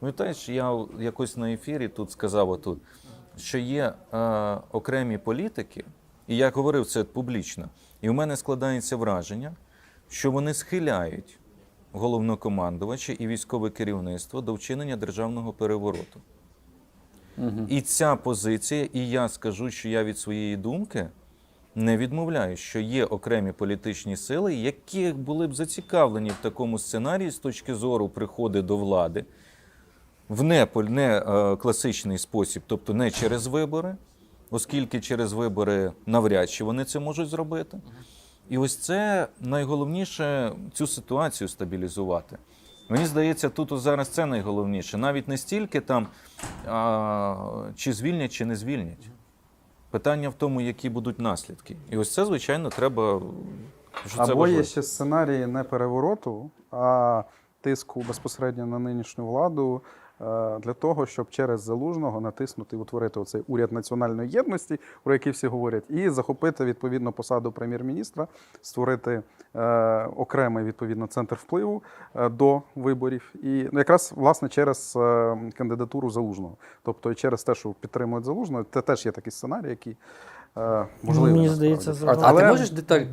Пам'ятаєш, я якось на ефірі тут сказав отут, що є е, окремі політики, і я говорив це публічно, і в мене складається враження, що вони схиляють головнокомандувача і військове керівництво до вчинення державного перевороту. І ця позиція, і я скажу, що я від своєї думки не відмовляю, що є окремі політичні сили, які були б зацікавлені в такому сценарії з точки зору приходу до влади в Неполь не е, класичний спосіб, тобто не через вибори, оскільки через вибори навряд чи вони це можуть зробити. І ось це найголовніше цю ситуацію стабілізувати. Мені здається, тут зараз це найголовніше. Навіть не стільки там а, чи звільнять, чи не звільнять. Питання в тому, які будуть наслідки. І ось це, звичайно, треба. Що це Або є ще сценарії не перевороту, а тиску безпосередньо на нинішню владу для того, щоб через залужного натиснути і утворити оцей уряд національної єдності, про який всі говорять, і захопити відповідно посаду прем'єр-міністра, створити е, окремий відповідно центр впливу е, до виборів, і ну, якраз власне через е, кандидатуру залужного, тобто і через те, що підтримують залужного, це теж є такий сценарій, який е, можливий. Мені здається, А, загалом- а ти можеш деталь,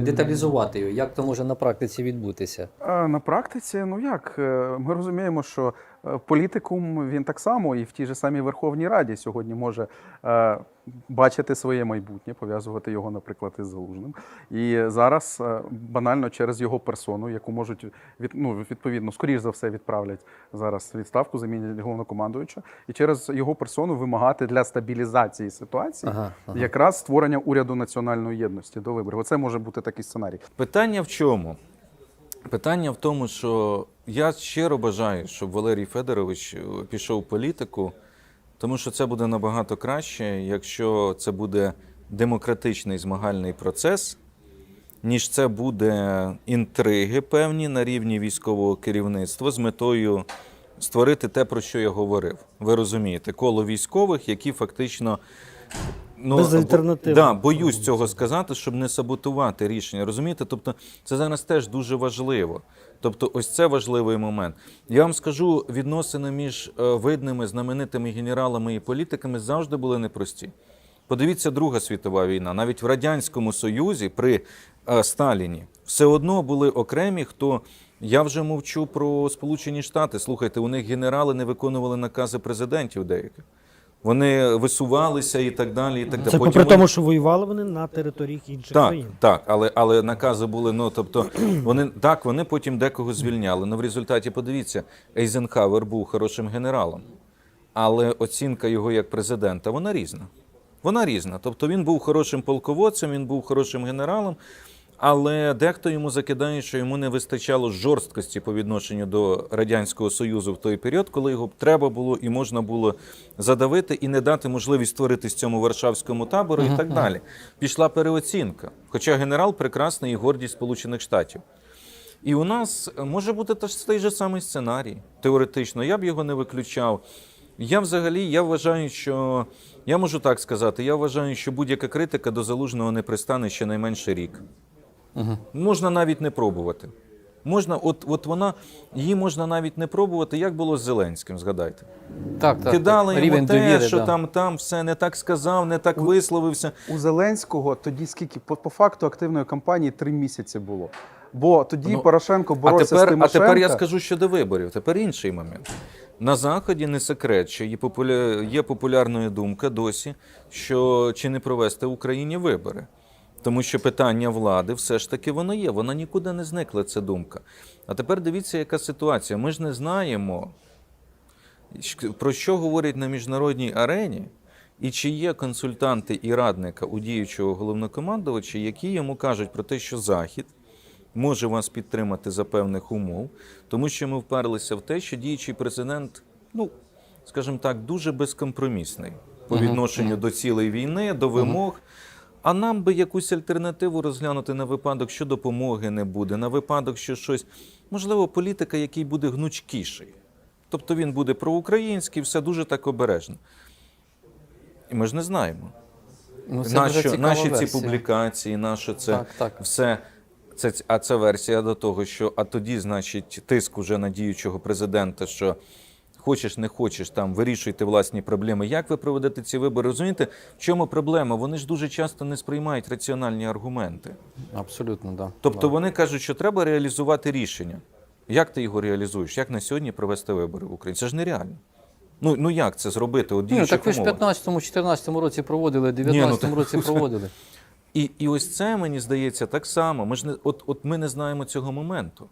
деталізувати його? Як то може на практиці відбутися? Е, На практиці, ну як е, ми розуміємо, що е, політикум він так само і в тій же самій Верховній Раді сьогодні може е, бачити своє майбутнє, пов'язувати його, наприклад, із залужним. І зараз е, банально через його персону, яку можуть від, ну, відповідно, скоріш за все, відправлять зараз відставку, замінять головнокомандуюча, і через його персону вимагати для стабілізації ситуації Ага, ага. якраз створення уряду національної єдності до виборів. Оце може бути такий сценарій. Питання в чому? Питання в тому, що я щиро бажаю, щоб Валерій Федорович е, пішов в політику, тому що це буде набагато краще, якщо це буде демократичний змагальний процес, ніж це буде інтриги певні на рівні військового керівництва з метою створити те, про що я говорив. Ви розумієте, коло військових, які фактично. Ну, Безальтернативно. Да, боюсь цього сказати, щоб не саботувати рішення. Розумієте? Тобто, це зараз теж дуже важливо. Тобто, ось це важливий момент. Я вам скажу, відносини між е, видними, знаменитими генералами і політиками завжди були непрості. Подивіться, Друга світова війна. Навіть в Радянському Союзі при е, Сталіні все одно були окремі, хто. Я вже мовчу про Сполучені Штати. Слухайте, у них генерали не виконували накази президентів деяких. Вони висувалися і так далі. І так далі. Це Потім попри вони- тому, що воювали вони на територіях інших так, країн. так, але, але накази були. Ну тобто вони так, вони потім декого звільняли. Ну в результаті подивіться, Ейзенхауер був хорошим генералом, але оцінка його як президента вона різна. Вона різна. Тобто він був хорошим полководцем, він був хорошим генералом. Але дехто йому закидає, що йому не вистачало жорсткості по відношенню до радянського союзу в той період, коли його треба було і можна було задавити і не дати можливість створитись цьому варшавському табору і так далі. Пішла переоцінка. Хоча генерал прекрасний і гордість Сполучених Штатів. І у нас може бути теж той же самий сценарій. Теоретично, я б його не виключав. Я взагалі я вважаю, що я можу так сказати, я вважаю, що будь-яка критика до залужного не пристане щонайменше рік. Можна навіть не пробувати. Можна, от, от вона, її можна навіть не пробувати, як було з Зеленським, згадайте. Так, так. Кидали так. йому Рівень те, довіри, що да. там, там все не так сказав, не так висловився. У Зеленського тоді скільки по, по факту активної кампанії три місяці було. Бо тоді Ну, Порошенко А боровся з тепер, а тепер я скажу щодо виборів. Тепер інший момент. На Заході не секрет, що є, популя... є популярною думка досі, що чи не провести в Україні вибори. Тому що питання влади все ж таки воно є, вона нікуди не зникла, ця думка. А тепер дивіться, яка ситуація. Ми ж не знаємо, про що говорять на міжнародній арені, і чи є консультанти і радника у діючого головнокомандувача, які йому кажуть про те, що Захід може вас підтримати за певних умов, тому що ми вперлися в те, що діючий президент, ну скажімо так, дуже безкомпромісний по відношенню до цілої війни, до вимог. А нам би якусь альтернативу розглянути на випадок, що допомоги не буде, на випадок, що щось, можливо, політика, який буде гнучкіший. Тобто він буде проукраїнський, все дуже так обережно. І ми ж не знаємо. Ну, це Нащо, наші ці версія. публікації, наше це Так, так. все. Це, а це версія до того, що а тоді, значить, тиск уже на діючого президента, що Хочеш, не хочеш, там вирішуйте власні проблеми. Як ви проведете ці вибори? Розумієте, в чому проблема? Вони ж дуже часто не сприймають раціональні аргументи. Абсолютно, да. Тобто да. вони кажуть, що треба реалізувати рішення. Як ти його реалізуєш? Як на сьогодні провести вибори в Україні? Це ж нереально. Ну, ну як це зробити? От Ні, так ви ж в 15-14 році проводили, в Ні, ну, році проводили. І, і ось це мені здається так само. Ми ж не от, от ми не знаємо цього моменту.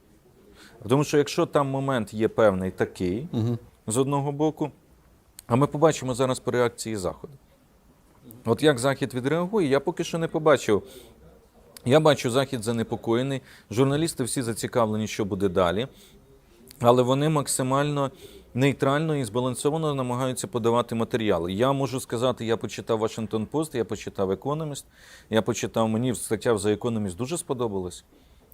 Тому що якщо там момент є певний такий Угу. З одного боку, а ми побачимо зараз по реакції Заходу. От як Захід відреагує, я поки що не побачив. Я бачу, Захід занепокоєний. Журналісти всі зацікавлені, що буде далі. Але вони максимально нейтрально і збалансовано намагаються подавати матеріали. Я можу сказати, я почитав Washington Post, я почитав Economist, я почитав, мені стаття The Economist дуже сподобалась.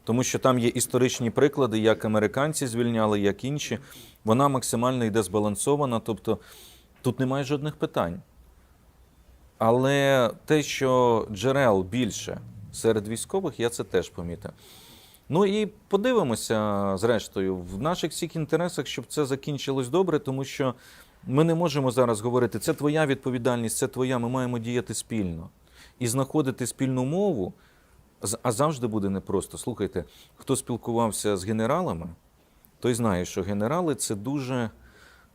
Тому що там є історичні приклади, як американці звільняли, як інші. Вона максимально йде збалансована, тобто тут немає жодних питань. Але те, що джерел більше серед військових, я це теж помітив. Ну і подивимося, зрештою, в наших всіх інтересах, щоб це закінчилось добре, тому що ми не можемо зараз говорити, це твоя відповідальність, це твоя, ми маємо діяти спільно. І знаходити спільну мову, а завжди буде непросто. Слухайте, хто спілкувався з генералами, той знає, що генерали це дуже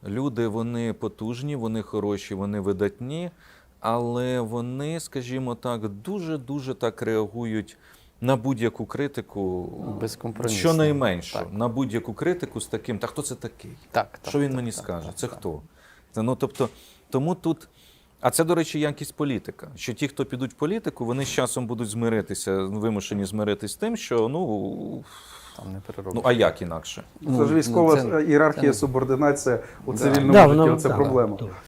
люди, вони потужні, вони хороші, вони видатні, але вони, скажімо так, дуже-дуже так реагують на будь-яку критику. Щонайменше, Так. на будь-яку критику з таким, та хто це такий? Так, так, Що він так, мені так, скаже? так, Це так. хто? Це, ну, тобто, тому тут. А це, до речі, якість політика. Що ті, хто підуть в політику, вони з часом будуть змиритися, вимушені змиритися з тим, що ну, Там не переробиш. ну а як інакше? Це ж військова це- ієрархія, це субординація у цивільному Да, житті. Це да, проблема. да.